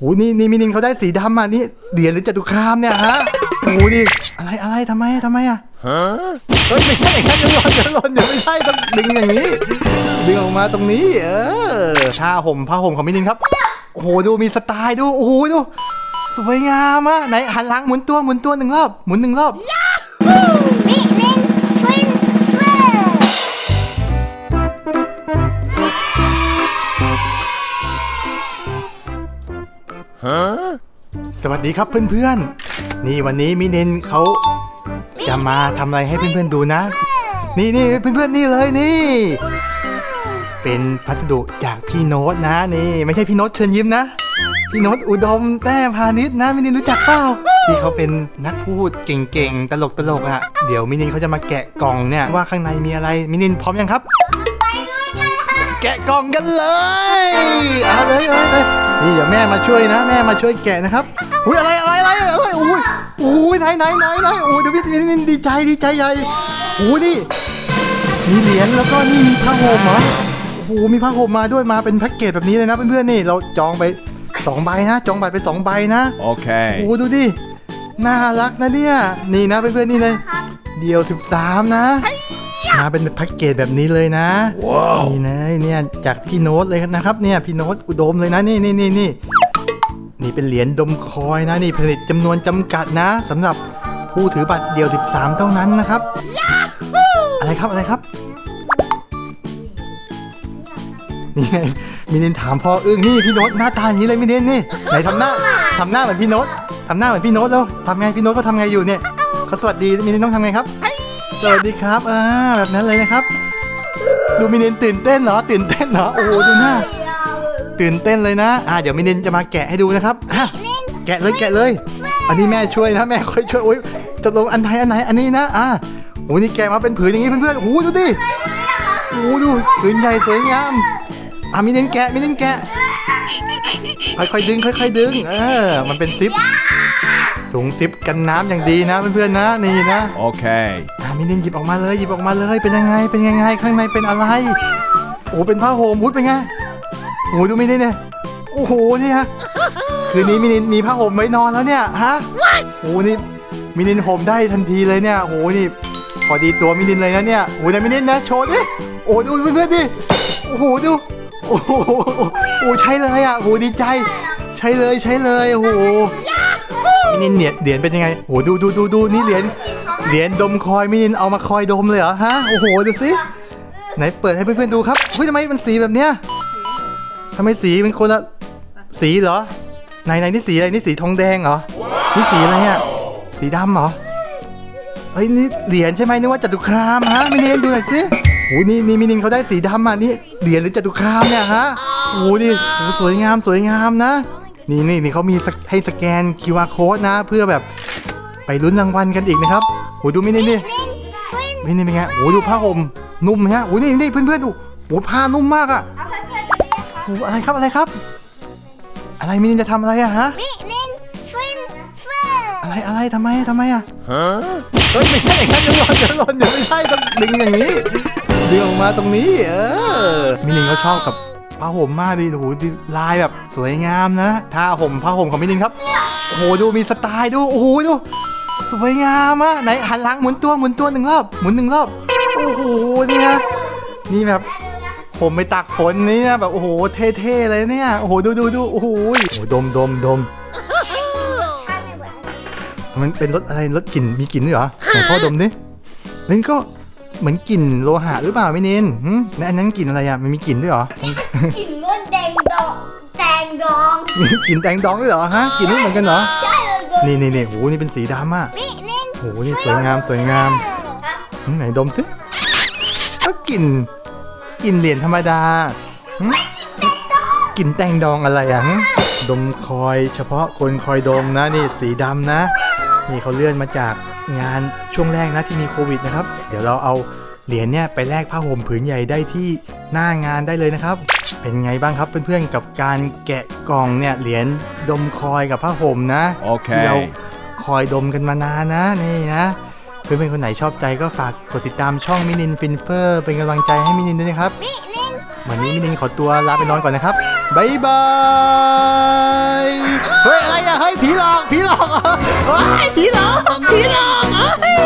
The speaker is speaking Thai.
โอ้นี่นี่มินินเขาได้สีดำอะนี่เหรียญหรือจตุคามเนี่ยฮะโอ้ดิอะไรอะไรทำไมทำไมอะเฮ้ยไม่ใช่อย่างนั้นจะหล่นจะหล่นเดี๋ยวไม่ใช่ต้องดึงอย่างนี้ดึงออกมาตรงนี้ เออผ้าห่มผ้าห่มของมินินครับโอ้โหดูมีสไตล์ดูโอ้โหดูสวยงามอะไหนหันหลังหมุนตัวหมุนตัวหนึ่งรอบหมุนหนึ่งรอบ สวัสดีครับเพื่อนๆ นี่วันนี้มินินเขาจะมาทำอะไรให้เพื่อนๆดูนะ นี่นี่เพื่อนๆนี่เลยนี่ เป็นพัสดุจากพี่โน้ตนะนี่ไม่ใช่พี่โน้ตเชิญยิ้มนะ พี่โน้ตอุดมแต้พาณิชย์นะมินินรู้จักเปล่าที่เขาเป็นนักพูดเก่งๆ ตลกๆอะเดี๋ยวมินินเขาจะมาแกะกล่องเนี่ยว่าข้างในมีอะไรมินินพร้อมยังครับ แกะกล่องกันเลยเอาเลยเอาเลย นี่เดี๋ยวแม่มาช่วยนะ แม่มาช่วยแกะนะครับอุ้ยอะไรอะไรอะไรอะไรอุ้ยอุ้ยไหนไหนไหนไหนโอ้ยเดี๋ยวพี่พี่นี่ดีใจดีใจใหญ่โอ้ยนี่มีเหรียญแล้วก็นี่มีผ้าห่มเหรอโอ้โหมีผ้าห่มมาด้วยมาเป็นแพ็กเกจแบบนี้เลยนะเพื่อนๆนี่เราจองไปสองใบนะ จองบัตรไปสองใบนะโอ้ Okay. โหดูดิน่ารักนะเนี่ยนี่นะเพื่อนๆนี่เลย เดียว13นะ มาเป็นแพ็กเกจแบบนี้เลยนะว้าวนี่นะเนี่ยจากพี่โน้ตเลยนะครับเนี่ยพี่โน้ตอุดมเลยนะนี่นี่นี่นี่นี่เป็นเหรียญดมคอยนะนี่ผลิตจำนวนจำกัดนะสำหรับผู้ถือบัตรเดียว 13 เท่านั้นนะครับ อะไรครับอะไรครับนี่ไงมินินถามพ่ออึ้งนี่พี่โน้ตหน้าตาอย่างนี้เลยมินินนี่ไหนทำหน้าทำหน้าเหมือนพี่โน้ตทำหน้าเหมือนพี่โน้ตแล้วทำไงพี่โน้ตเขาทำไงอยู่เนี่ยเขาสวัสดีมินินต้องทำไงครับ สวัสดีครับอ่าแบบนั้นเลยนะครับ ดูมินินตื่นเต้นเหรอ ตื่นเต้นเหรอ โอ้โหดูหน้า ตื่นเต้นเลยนะ อ่าเดี๋ยวมินินจะมาแกะให้ดูนะครับอะแกะเลยแกะเลย อันนี้แม่ช่วยนะแม่ค่อยช่วยโอ้ยจะลงอันไหนอันไหนอันนี้นะ อ่าโอ้นี่แกะมาเป็นผืนอย่างนี้เพื่อนๆโอ้โหดูดิโอ้โหดูผืนใหญ่สวยงาม อะมินินแกะมินินแกะ ค่อยๆดึงค่อยๆดึง เออ มันเป็นซิปถุงซิปกันน้ำอย่างดีนะเพื่อนๆนะนี่นะ Okay. อ่า มินินหยิบออกมาเลยหยิบออกมาเลยเป็นยังไง เป็นยังไง ข้างในเป็นอะไร โอ้เป็นผ้าห่มพุดเป็นไงโอ้ดูมินินเนี่ยโอ้โหนี่ฮะคืนนี้มินินมีผ้าห่มไว้นอนแล้วเนี่ยฮะโอ้นี่มินินห่มได้ทันทีเลยเนี่ยโอ้นี่พอดีตัวมินินเลยนะเนี่ยโอ้แต่มินินนะโชว์ดิโอ้ดูเพื่อนๆดิโอ้โหดูโอ้โหโอ้ใช่เลยอะโอ้โหดีใจ ใช่เลยใช่เลยโอ้โหมินินเนี่ยเหรียญเป็นยังไงโอ้โหดูดูดูดูนี่เหรียญ เหรียญดมคอยไมินินเอามาคอยดมเลยเหรอฮะโอ้โหดูสิไหนเปิดให้เพื่อนๆดูครับเฮ้ยทำไมมันสีแบบเนี้ยทำไมสีเป็นคนละสีเหรอไหนไหนนี่สีอะไรนี่สีทองแดงเหรอนี่สีอะไรอะสีดำเหรอเฮ้ยนี่เหรียญใช่ไหมนึกว่าจตุคามฮะมินินดูหน่อยสิโอ้นี่นี่มินินเขาได้สีดำอะนี่เหรียญหรือจตุคามเนี่ยฮะโอ้ดิสวยงามสวยงามนะนี่นี่นี่เขามีให้สแกน QR code นะ เพื่อแบบไปลุ้นรางวัลกันอีกนะครับ โอ้ดูมินินนี่ Meeting Twin นี่นี่เป็นไงโอ้ดูผ้าห่มนุ่มไหมฮะโอ้นี่นี่เพื่อนๆดูโอ้ผ้านุ่มมากอะโอ้อะไรครับอะไรครับ อะไรมินินจะทำอะไรอะฮะ Meeting Twin Friends อะไรอะไรทำไมทำไมอะเฮ้ยไม่ใช่อย่างนั้นจะหล่นจะหล่นเดี๋ยวไม่ใช่ต้องดึงอย่างนี้ดึงออกมาตรงนี้ เออมินินเขาชอบกับผ้าห่มมากดิโอ้โหดิลายแบบสวยงามนะท่าห่มผ้าห่มของมินินครับ โอ้โห ดูมีสไตล์ดู โอ้โห ดู สวยงามอะไหนหันหลังหมุนตัวหมุนตัวหนึ่งรอบหมุนหนึ่งรอบโอ้โหเนี่ยนี่แบบผมไปตักฝนนี่นะแบบโอ้โหเท่ๆเลยเนี่ยโอ้โหดูดูดูโอ้โหโอ้โหดมดมดมมันเป็นรสอะไรรสกลิ่นมีกลิ่นด้วยเหรอไหนพ่อดมดิเฮ้ยก็เหมือนกลิ่นโลหะหรือเปล่าไม่เน้นหืมแล้วอันนั้นกลิ่นอะไรอะมันมีกลิ่นด้วยเหรอกลิ่นมดแดงดองแดงดองมีกลิ่นแตงดองด้วยเหรอฮะกลิ่นไม่เหมือนกันเหรอใช่เลย นี่นี่นี่โอ้โหนี่เป็นสีดำอะ Meeting โอ้โหนี่สวยงามสวยงามหืมไหนดมสิก็กลิ่นกลิ่นเหรียญธรรมดาหืมกลิ่นแตงดองอะไรอะหืมดมคอย เฉพาะคนคอยดมนะนี่สีดำนะ นี่เขาเลื่อนมาจากงานช่วงแรกนะที่มีโควิดนะครับ เดี๋ยวเราเอา เหรียญเนี่ยไปแลกผ้าห่มผืนใหญ่ได้ที่หน้างานได้เลยนะครับ เป็นไงบ้างครับเพื่อนๆกับการแกะกล่องเนี่ยเหรียญดมคอยกับผ้าห่มนะที่เรา Okay. คอยดมกันมานานนะนี่นะเพื่อนๆคนไหนชอบใจก็ฝากกดติดตามช่องมินินฟินเฟอร์เป็นกำลังใจให้มินินด้วยนะครับ Meeting วันนี้มินินขอตัวลาไปนอนก่อนนะครับบ๊ายบายผีหลอกเหรอว้ายผีหลอกผีหลอก